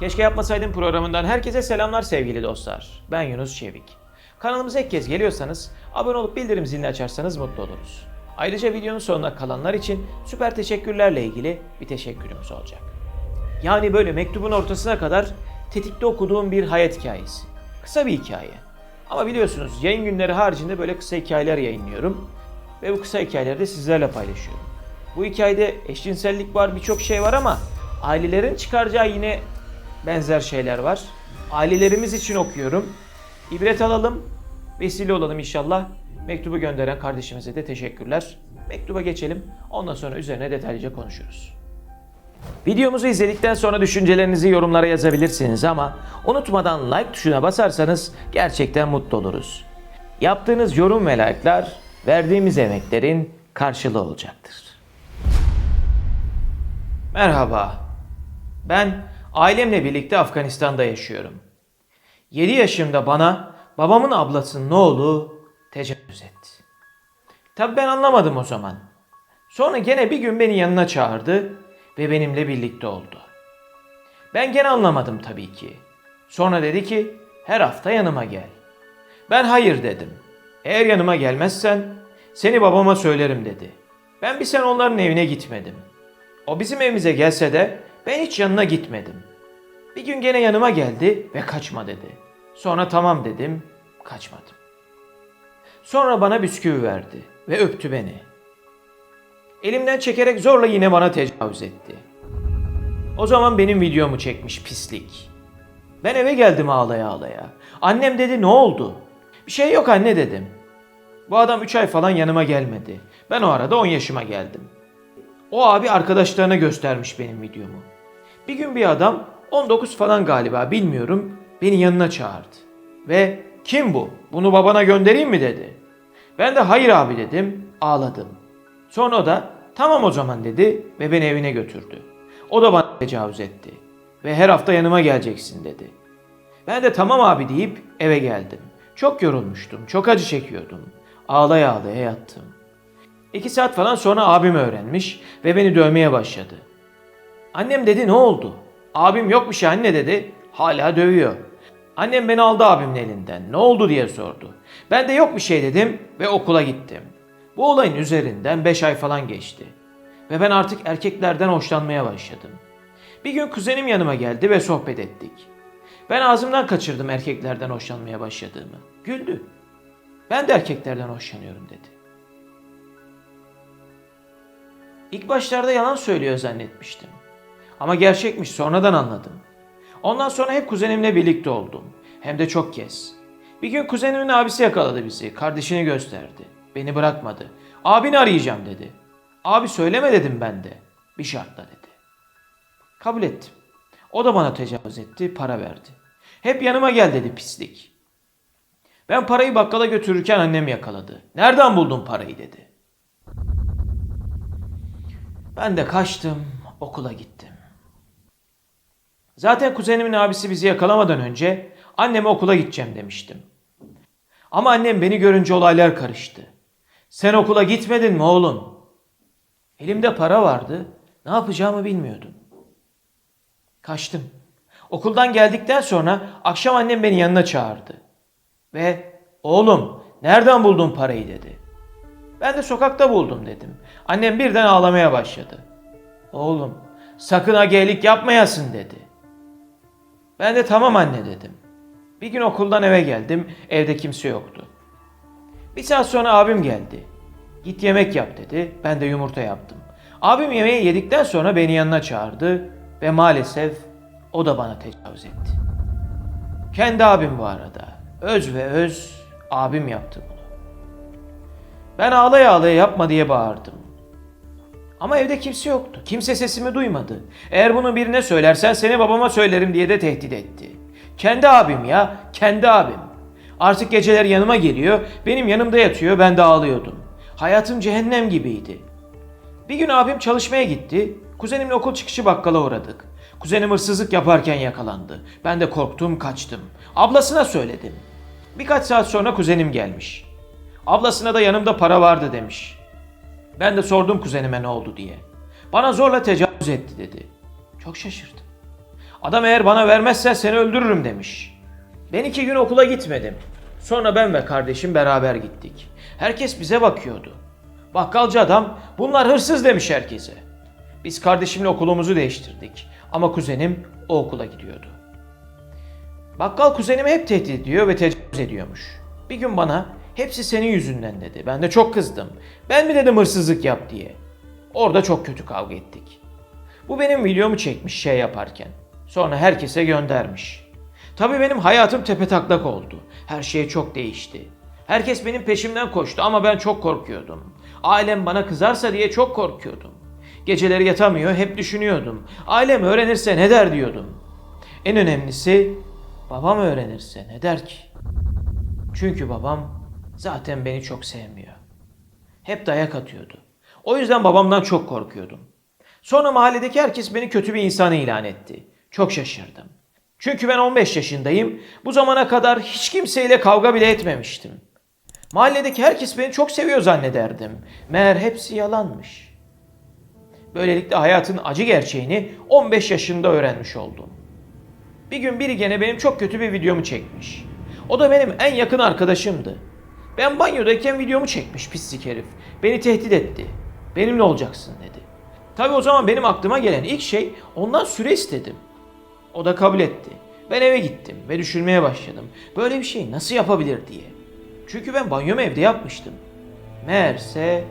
Keşke yapmasaydım programından herkese selamlar sevgili dostlar. Ben Yunus Çevik. Kanalımıza ilk kez geliyorsanız abone olup bildirim zilini açarsanız mutlu oluruz. Ayrıca videonun sonuna kalanlar için süper teşekkürlerle ilgili bir teşekkürümüz olacak. Yani böyle mektubun ortasına kadar tetikte okuduğum bir hayat hikayesi. Kısa bir hikaye. Ama biliyorsunuz yayın günleri haricinde böyle kısa hikayeler yayınlıyorum. Ve bu kısa hikayeleri de sizlerle paylaşıyorum. Bu hikayede eşcinsellik var, birçok şey var ama ailelerin çıkaracağı yine benzer şeyler var. Ailelerimiz için okuyorum. İbret alalım, vesile olalım inşallah. Mektubu gönderen kardeşimize de teşekkürler. Mektuba geçelim. Ondan sonra üzerine detaylıca konuşuruz. Videomuzu izledikten sonra düşüncelerinizi yorumlara yazabilirsiniz ama unutmadan like tuşuna basarsanız gerçekten mutlu oluruz. Yaptığınız yorum ve like'lar verdiğimiz emeklerin karşılığı olacaktır. Merhaba. Ben ailemle birlikte Afganistan'da yaşıyorum. 7 yaşımda bana babamın ablasının oğlu tecavüz etti. Tabi ben anlamadım o zaman. Sonra gene bir gün beni yanına çağırdı ve benimle birlikte oldu. Ben gene anlamadım tabii ki. Sonra dedi ki her hafta yanıma gel. Ben hayır dedim. Eğer yanıma gelmezsen seni babama söylerim dedi. Ben bir sene onların evine gitmedim. O bizim evimize gelse de ben hiç yanına gitmedim. Bir gün gene yanıma geldi ve kaçma dedi. Sonra tamam dedim, kaçmadım. Sonra bana bisküvi verdi ve öptü beni. Elimden çekerek zorla yine bana tecavüz etti. O zaman benim videomu çekmiş pislik. Ben eve geldim ağlaya ağlaya. Annem dedi ne oldu? Bir şey yok anne dedim. Bu adam 3 ay falan yanıma gelmedi. Ben o arada 10 yaşıma geldim. O abi arkadaşlarına göstermiş benim videomu. Bir gün bir adam 19 falan galiba bilmiyorum beni yanına çağırdı. Ve kim bu? Bunu babana göndereyim mi dedi. Ben de hayır abi dedim ağladım. Sonra o da tamam o zaman dedi ve beni evine götürdü. O da bana tecavüz etti. Ve her hafta yanıma geleceksin dedi. Ben de tamam abi deyip eve geldim. Çok yorulmuştum, çok acı çekiyordum. Ağlaya ağlaya yattım. İki saat falan sonra abim öğrenmiş ve beni dövmeye başladı. Annem dedi ne oldu? Abim yok bir şey anne dedi. Hala dövüyor. Annem beni aldı abimin elinden. Ne oldu diye sordu. Ben de yok bir şey dedim ve okula gittim. Bu olayın üzerinden 5 ay falan geçti. Ve ben artık erkeklerden hoşlanmaya başladım. Bir gün kuzenim yanıma geldi ve sohbet ettik. Ben ağzımdan kaçırdım erkeklerden hoşlanmaya başladığımı. Güldü. Ben de erkeklerden hoşlanıyorum dedi. İlk başlarda yalan söylüyor zannetmiştim. Ama gerçekmiş sonradan anladım. Ondan sonra hep kuzenimle birlikte oldum. Hem de çok kez. Bir gün kuzenimin abisi yakaladı bizi. Kardeşini gösterdi. Beni bırakmadı. Abini arayacağım dedi. Abi söyleme dedim ben de. Bir şartla dedi. Kabul ettim. O da bana tecavüz etti, para verdi. Hep yanıma gel dedi pislik. Ben parayı bakkala götürürken annem yakaladı. Nereden buldun parayı dedi. Ben de kaçtım, okula gittim. Zaten kuzenimin abisi bizi yakalamadan önce anneme okula gideceğim demiştim. Ama annem beni görünce olaylar karıştı. Sen okula gitmedin mi oğlum? Elimde para vardı. Ne yapacağımı bilmiyordum. Kaçtım. Okuldan geldikten sonra akşam annem beni yanına çağırdı. Ve oğlum nereden buldun parayı dedi. Ben de sokakta buldum dedim. Annem birden ağlamaya başladı. Oğlum sakın agelik yapmayasın dedi. Ben de tamam anne dedim. Bir gün okuldan eve geldim. Evde kimse yoktu. Bir saat sonra abim geldi. Git yemek yap dedi. Ben de yumurta yaptım. Abim yemeği yedikten sonra beni yanına çağırdı ve maalesef o da bana tecavüz etti. Kendi abim bu arada. Öz ve öz abim yaptı. Ben ağlaya ağlaya yapma diye bağırdım. Ama evde kimse yoktu. Kimse sesimi duymadı. Eğer bunu birine söylersen seni babama söylerim diye de tehdit etti. Kendi abim ya, kendi abim. Artık geceler yanıma geliyor, benim yanımda yatıyor, ben de ağlıyordum. Hayatım cehennem gibiydi. Bir gün abim çalışmaya gitti. Kuzenimle okul çıkışı bakkala uğradık. Kuzenim hırsızlık yaparken yakalandı. Ben de korktum, kaçtım. Ablasına söyledim. Birkaç saat sonra kuzenim gelmiş. Ablasına da yanımda para vardı demiş. Ben de sordum kuzenime ne oldu diye. Bana zorla tecavüz etti dedi. Çok şaşırdım. Adam eğer bana vermezsen seni öldürürüm demiş. Ben iki gün okula gitmedim. Sonra ben ve kardeşim beraber gittik. Herkes bize bakıyordu. Bakkalcı adam bunlar hırsız demiş herkese. Biz kardeşimle okulumuzu değiştirdik. Ama kuzenim o okula gidiyordu. Bakkal kuzenimi hep tehdit ediyor ve tecavüz ediyormuş. Bir gün bana hepsi senin yüzünden dedi. Ben de çok kızdım. Ben mi dedim hırsızlık yap diye. Orada çok kötü kavga ettik. Bu benim videomu çekmiş şey yaparken. Sonra herkese göndermiş. Tabii benim hayatım tepetaklak oldu. Her şey çok değişti. Herkes benim peşimden koştu ama ben çok korkuyordum. Ailem bana kızarsa diye çok korkuyordum. Geceleri yatamıyor hep düşünüyordum. Ailem öğrenirse ne der diyordum. En önemlisi babam öğrenirse ne der ki? Çünkü babam zaten beni çok sevmiyor. Hep dayak atıyordu. O yüzden babamdan çok korkuyordum. Sonra mahalledeki herkes beni kötü bir insan ilan etti. Çok şaşırdım. Çünkü ben 15 yaşındayım. Bu zamana kadar hiç kimseyle kavga bile etmemiştim. Mahalledeki herkes beni çok seviyor zannederdim. Meğer hepsi yalanmış. Böylelikle hayatın acı gerçeğini 15 yaşında öğrenmiş oldum. Bir gün biri gene benim çok kötü bir videomu çekmiş. O da benim en yakın arkadaşımdı. Ben banyodayken videomu çekmiş pislik herif. Beni tehdit etti. Benimle olacaksın dedi. Tabi o zaman benim aklıma gelen ilk şey ondan süre istedim. O da kabul etti. Ben eve gittim ve düşünmeye başladım. Böyle bir şey nasıl yapabilir diye. Çünkü ben banyomu evde yapmıştım. Meğerse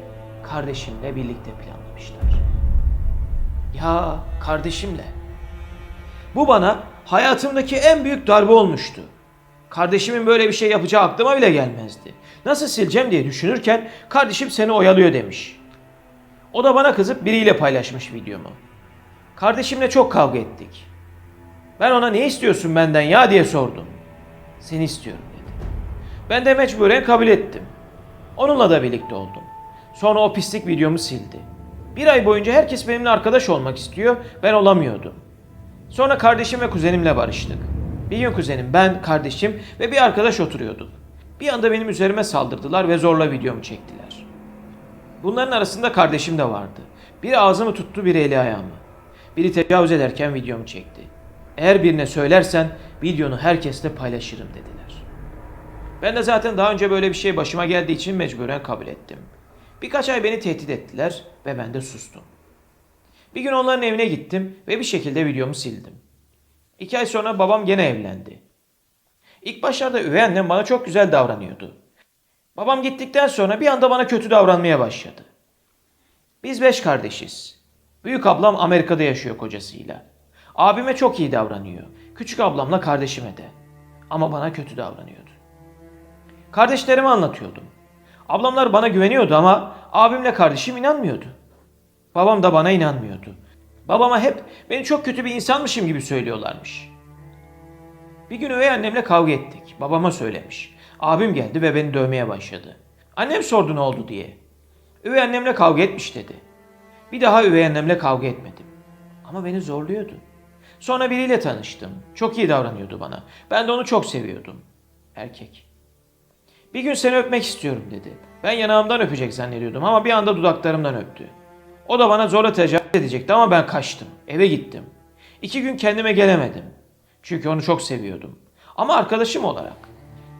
kardeşimle birlikte planlamışlar. Ya kardeşimle. Bu bana hayatımdaki en büyük darbe olmuştu. Kardeşimin böyle bir şey yapacağı aklıma bile gelmezdi. Nasıl sileceğim diye düşünürken kardeşim seni oyalıyor demiş. O da bana kızıp biriyle paylaşmış videomu. Kardeşimle çok kavga ettik. Ben ona ne istiyorsun benden ya diye sordum. Seni istiyorum dedi. Ben de mecburen kabul ettim. Onunla da birlikte oldum. Sonra o pislik videomu sildi. Bir ay boyunca herkes benimle arkadaş olmak istiyor, ben olamıyordum. Sonra kardeşim ve kuzenimle barıştık. Bir gün kuzenim, ben, kardeşim ve bir arkadaş oturuyorduk. Bir anda benim üzerime saldırdılar ve zorla videomu çektiler. Bunların arasında kardeşim de vardı. Biri ağzımı tuttu, biri eli ayağımı. Biri tecavüz ederken videomu çekti. Eğer birine söylersen videonu herkesle paylaşırım dediler. Ben de zaten daha önce böyle bir şey başıma geldiği için mecburen kabul ettim. Birkaç ay beni tehdit ettiler ve ben de sustum. Bir gün onların evine gittim ve bir şekilde videomu sildim. İki ay sonra babam gene evlendi. İlk başlarda üvey annem bana çok güzel davranıyordu. Babam gittikten sonra bir anda bana kötü davranmaya başladı. Biz beş kardeşiz. Büyük ablam Amerika'da yaşıyor kocasıyla. Abime çok iyi davranıyor. Küçük ablamla kardeşime de. Ama bana kötü davranıyordu. Kardeşlerime anlatıyordum. Ablamlar bana güveniyordu ama abimle kardeşim inanmıyordu. Babam da bana inanmıyordu. Babama hep beni çok kötü bir insanmışım gibi söylüyorlarmış. Bir gün üvey annemle kavga ettik. Babama söylemiş. Abim geldi ve beni dövmeye başladı. Annem sordu ne oldu diye. Üvey annemle kavga etmiş dedi. Bir daha üvey annemle kavga etmedim. Ama beni zorluyordu. Sonra biriyle tanıştım. Çok iyi davranıyordu bana. Ben de onu çok seviyordum. Erkek. Bir gün seni öpmek istiyorum dedi. Ben yanağımdan öpecek zannediyordum ama bir anda dudaklarımdan öptü. O da bana zorla tecavüz edecekti ama ben kaçtım. Eve gittim. İki gün kendime gelemedim. Çünkü onu çok seviyordum. Ama arkadaşım olarak.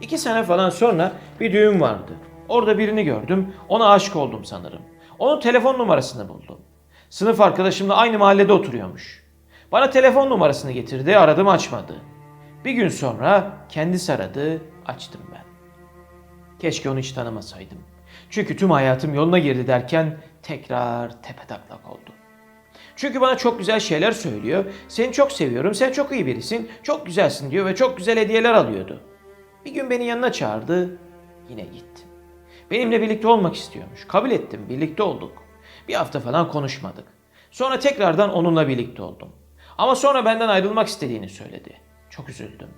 İki sene falan sonra bir düğün vardı. Orada birini gördüm. Ona aşık oldum sanırım. Onun telefon numarasını buldum. Sınıf arkadaşımla aynı mahallede oturuyormuş. Bana telefon numarasını getirdi, aradım açmadı. Bir gün sonra kendisi aradı, açtım ben. Keşke onu hiç tanımasaydım. Çünkü tüm hayatım yoluna girdi derken tekrar tepetaklak oldu. Çünkü bana çok güzel şeyler söylüyor. Seni çok seviyorum, sen çok iyi birisin, çok güzelsin diyor ve çok güzel hediyeler alıyordu. Bir gün beni yanına çağırdı, yine gittim. Benimle birlikte olmak istiyormuş. Kabul ettim, birlikte olduk. Bir hafta falan konuşmadık. Sonra tekrardan onunla birlikte oldum. Ama sonra benden ayrılmak istediğini söyledi. Çok üzüldüm.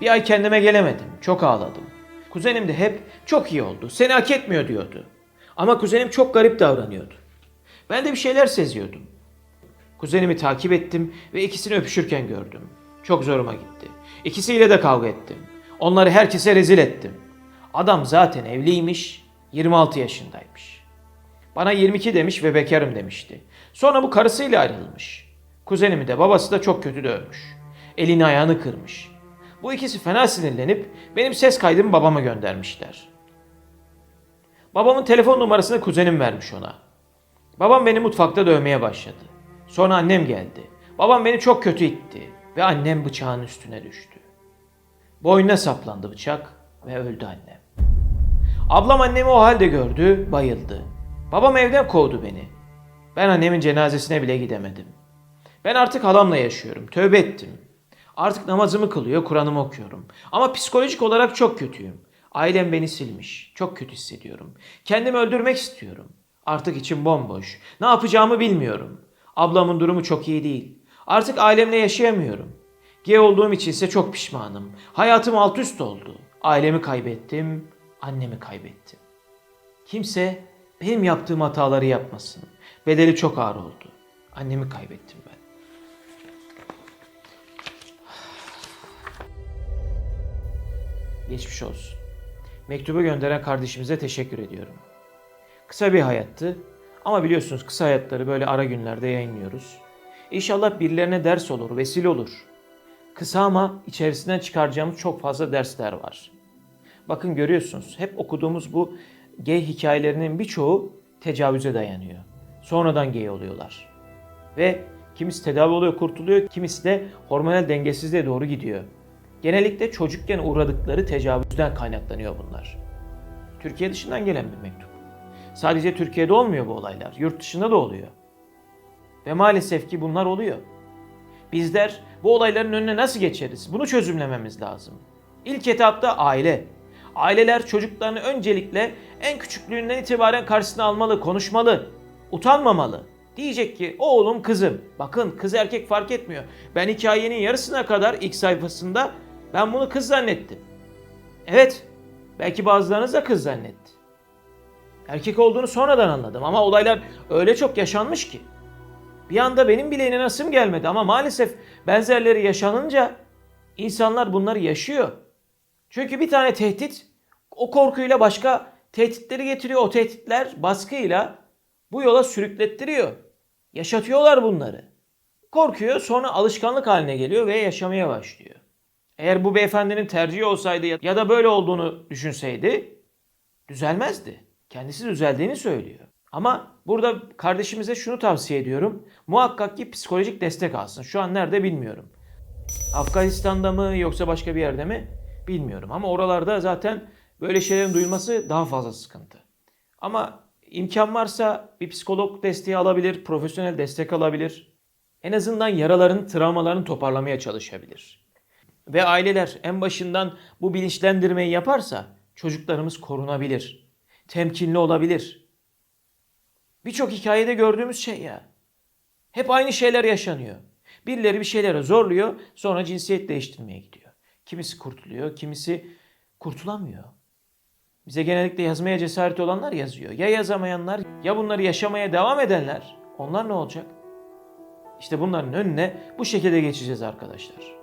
Bir ay kendime gelemedim, çok ağladım. Kuzenim de hep çok iyi oldu, seni hak etmiyor diyordu. Ama kuzenim çok garip davranıyordu. Ben de bir şeyler seziyordum. Kuzenimi takip ettim ve ikisini öpüşürken gördüm. Çok zoruma gitti. İkisiyle de kavga ettim. Onları herkese rezil ettim. Adam zaten evliymiş, 26 yaşındaymış. Bana 22 demiş ve bekarım demişti. Sonra bu karısıyla ayrılmış. Kuzenimi de babası da çok kötü dövmüş. elini ayağını kırmış. Bu ikisi fena sinirlenip benim ses kaydımı babama göndermişler. Babamın telefon numarasını kuzenim vermiş ona. Babam beni mutfakta dövmeye başladı. Sonra annem geldi. Babam beni çok kötü itti ve annem bıçağın üstüne düştü. Boynuna saplandı bıçak ve öldü annem. Ablam annemi o halde gördü, bayıldı. Babam evden kovdu beni. Ben annemin cenazesine bile gidemedim. Ben artık halamla yaşıyorum, tövbe ettim. Artık namazımı kılıyor, Kur'an'ımı okuyorum. Ama psikolojik olarak çok kötüyüm. Ailem beni silmiş, çok kötü hissediyorum. Kendimi öldürmek istiyorum. Artık içim bomboş. Ne yapacağımı bilmiyorum. Ablamın durumu çok iyi değil. Artık ailemle yaşayamıyorum. Gay olduğum için ise çok pişmanım. Hayatım alt üst oldu. Ailemi kaybettim, annemi kaybettim. Kimse benim yaptığım hataları yapmasın. Bedeli çok ağır oldu. Annemi kaybettim ben. Geçmiş olsun. Mektubu gönderen kardeşimize teşekkür ediyorum. Kısa bir hayattı ama biliyorsunuz kısa hayatları böyle ara günlerde yayınlıyoruz. İnşallah birilerine ders olur, vesile olur. Kısa ama içerisinden çıkaracağımız çok fazla dersler var. Bakın görüyorsunuz hep okuduğumuz bu gay hikayelerinin birçoğu tecavüze dayanıyor. Sonradan gay oluyorlar. Ve kimisi tedavi oluyor kurtuluyor, kimisi de hormonal dengesizliğe doğru gidiyor. Genellikle çocukken uğradıkları tecavüzden kaynaklanıyor bunlar. Türkiye dışından gelen bir mektup. Sadece Türkiye'de olmuyor bu olaylar, yurt dışında da oluyor. Ve maalesef ki bunlar oluyor. Bizler bu olayların önüne nasıl geçeriz? Bunu çözümlememiz lazım. İlk etapta aile. Aileler çocuklarını öncelikle en küçüklüğünden itibaren karşısına almalı, konuşmalı, utanmamalı. Diyecek ki oğlum kızım. Bakın kız erkek fark etmiyor. Ben hikayenin yarısına kadar ilk sayfasında ben bunu kız zannettim. Evet belki bazılarınız da kız zannetti. Erkek olduğunu sonradan anladım ama olaylar öyle çok yaşanmış ki. Bir anda benim bile inanasım gelmedi ama maalesef benzerleri yaşanınca insanlar bunları yaşıyor. Çünkü bir tane tehdit o korkuyla başka tehditleri getiriyor. O tehditler baskıyla bu yola sürüklettiriyor. Yaşatıyorlar bunları. Korkuyor sonra alışkanlık haline geliyor ve yaşamaya başlıyor. Eğer bu beyefendinin tercihi olsaydı ya da böyle olduğunu düşünseydi düzelmezdi. Kendisi düzeldiğini söylüyor. Ama burada kardeşimize şunu tavsiye ediyorum. Muhakkak ki psikolojik destek alsın. Şu an nerede bilmiyorum. Afganistan'da mı yoksa başka bir yerde mi bilmiyorum. Ama oralarda zaten böyle şeylerin duyulması daha fazla sıkıntı. Ama imkan varsa bir psikolog desteği alabilir, profesyonel destek alabilir. En azından yaraların, travmalarını toparlamaya çalışabilir. Ve aileler en başından bu bilinçlendirmeyi yaparsa çocuklarımız korunabilir. Temkinli olabilir. Birçok hikayede gördüğümüz şey ya. Hep aynı şeyler yaşanıyor. Birileri bir şeylere zorluyor, sonra cinsiyet değiştirmeye gidiyor. Kimisi kurtuluyor, kimisi kurtulamıyor. Bize genellikle yazmaya cesareti olanlar yazıyor. Ya yazamayanlar ya bunları yaşamaya devam edenler. Onlar ne olacak? İşte bunların önüne bu şekilde geçeceğiz arkadaşlar.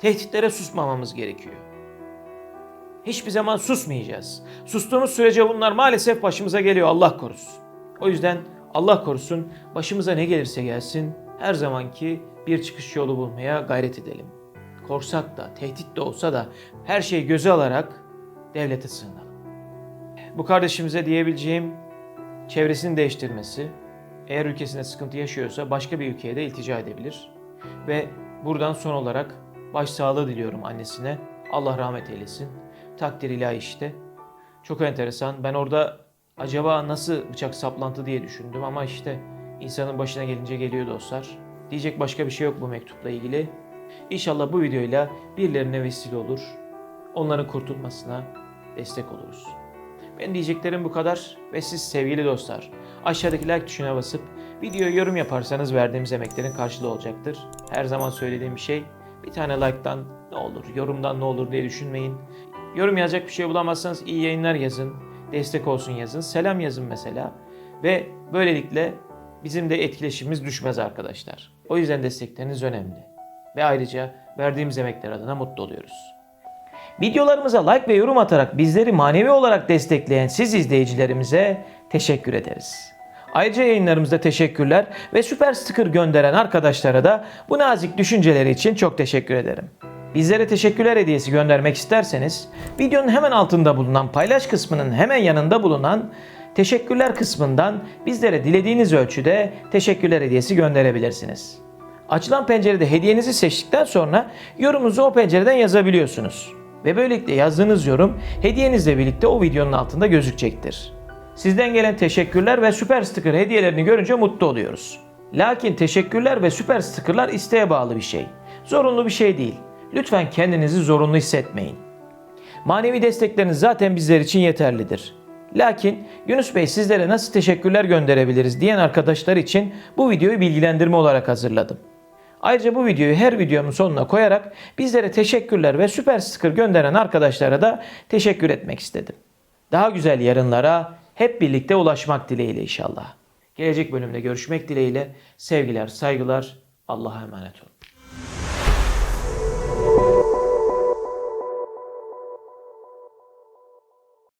Tehditlere susmamamız gerekiyor. Hiçbir zaman susmayacağız. Sustuğumuz sürece bunlar maalesef başımıza geliyor Allah korusun. O yüzden Allah korusun başımıza ne gelirse gelsin her zamanki bir çıkış yolu bulmaya gayret edelim. Korsak da, tehdit de olsa da her şeyi göze alarak devlete sığınalım. Bu kardeşimize diyebileceğim çevresini değiştirmesi, eğer ülkesinde sıkıntı yaşıyorsa başka bir ülkeye de iltica edebilir. Ve buradan son olarak başsağlığı diliyorum annesine. Allah rahmet eylesin. Takdir ilahi işte. Çok enteresan. Ben orada acaba nasıl bıçak saplantı diye düşündüm ama işte insanın başına gelince geliyor dostlar. Diyecek başka bir şey yok bu mektupla ilgili. İnşallah bu videoyla birilerine vesile olur. Onların kurtulmasına destek oluruz. Ben diyeceklerim bu kadar ve siz sevgili dostlar aşağıdaki like tuşuna basıp videoya yorum yaparsanız verdiğimiz emeklerin karşılığı olacaktır. Her zaman söylediğim bir şey bir tane like'tan ne olur, yorumdan ne olur diye düşünmeyin. Yorum yazacak bir şey bulamazsanız iyi yayınlar yazın, destek olsun yazın, selam yazın mesela. Ve böylelikle bizim de etkileşimimiz düşmez arkadaşlar. O yüzden destekleriniz önemli. Ve ayrıca verdiğimiz emekler adına mutlu oluyoruz. Videolarımıza like ve yorum atarak bizleri manevi olarak destekleyen siz izleyicilerimize teşekkür ederiz. Ayrıca yayınlarımızda teşekkürler ve süper sticker gönderen arkadaşlara da bu nazik düşünceleri için çok teşekkür ederim. Bizlere teşekkürler hediyesi göndermek isterseniz videonun hemen altında bulunan paylaş kısmının hemen yanında bulunan teşekkürler kısmından bizlere dilediğiniz ölçüde teşekkürler hediyesi gönderebilirsiniz. Açılan pencerede hediyenizi seçtikten sonra yorumunuzu o pencereden yazabiliyorsunuz. Ve böylelikle yazdığınız yorum hediyenizle birlikte o videonun altında gözükecektir. Sizden gelen teşekkürler ve süper sticker hediyelerini görünce mutlu oluyoruz. Lakin teşekkürler ve süper stickerlar isteğe bağlı bir şey. Zorunlu bir şey değil. Lütfen kendinizi zorunlu hissetmeyin. Manevi destekleriniz zaten bizler için yeterlidir. Lakin Yunus Bey sizlere nasıl teşekkürler gönderebiliriz diyen arkadaşlar için bu videoyu bilgilendirme olarak hazırladım. Ayrıca bu videoyu her videomun sonuna koyarak bizlere teşekkürler ve süper sticker gönderen arkadaşlara da teşekkür etmek istedim. Daha güzel yarınlara hep birlikte ulaşmak dileğiyle inşallah. Gelecek bölümde görüşmek dileğiyle sevgiler, saygılar, Allah'a emanet olun.